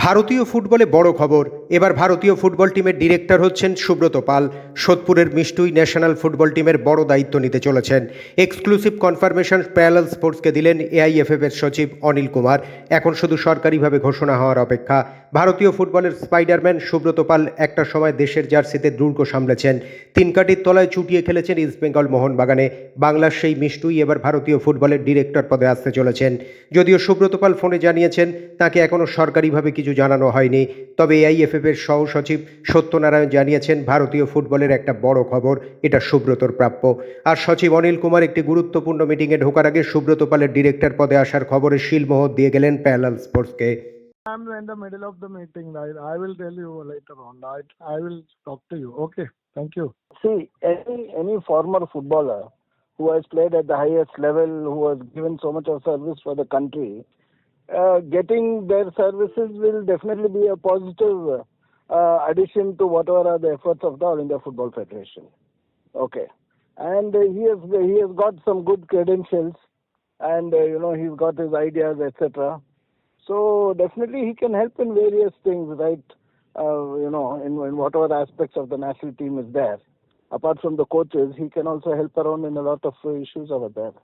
ভারতীয় ফুটবলে বড় খবর। এবার ভারতীয় ফুটবল টিমের ডিরেক্টর হচ্ছেন সুব্রত পাল। সোদপুরের মিষ্টুই ন্যাশনাল ফুটবল টিমের বড় দায়িত্ব নিতে চলেছেন। এক্সক্লুসিভ কনফার্মেশন প্যারালাল স্পোর্টসকে দিলেন এআইএফএফ এর সচিব অনিল কুমার। এখন শুধু সরকারিভাবে ঘোষণা হওয়ার অপেক্ষা। ভারতীয় ফুটবলের স্পাইডারম্যান সুব্রত পাল একটা সময় দেশের জার্সিতে দুর্গ সামলেছেন। তিন কাটির তলায় চুটিয়ে খেলেছেন ইস্টবেঙ্গল মোহনবাগানে। বাংলার সেই মিষ্টুই এবার ভারতীয় ফুটবলের ডিরেক্টর পদে আসতে চলেছেন। যদিও সুব্রত পাল ফোনে জানিয়েছেন, তাকে এখনও সরকারিভাবে কিছু জানানো হয়নি তবে এআইএফএফ এর সহ সচিব সত্যনারায়ণ জানিয়েছেন ভারতীয় ফুটবলের একটা বড় খবর এটা সুব্রতর প্রাপ্য আর সচিব অনিল কুমার একটি গুরুত্বপূর্ণ মিটিংয়ে ঢোকার আগে সুব্রত পালের ডিরেক্টর পদে আসার খবরে শিলমোহর দিয়ে গেলেন প্যারালাল স্পোর্টসকে I'm in the middle of the meeting. I, I will tell you later on. I, I will talk to you. Okay. Thank you. See, any any former footballer who has played at the highest level, who has given so much of service for the country, uh, getting their services will definitely be a positive uh, addition to whatever are the efforts of the All India Football Federation. Okay, and uh, he has he has got some good credentials, and uh, you know he's got his ideas, etc. So definitely he can help in various things, right? Uh, you know, in, in whatever aspects of the national team is there apart from the coaches, he can also help around in a lot of issues over there.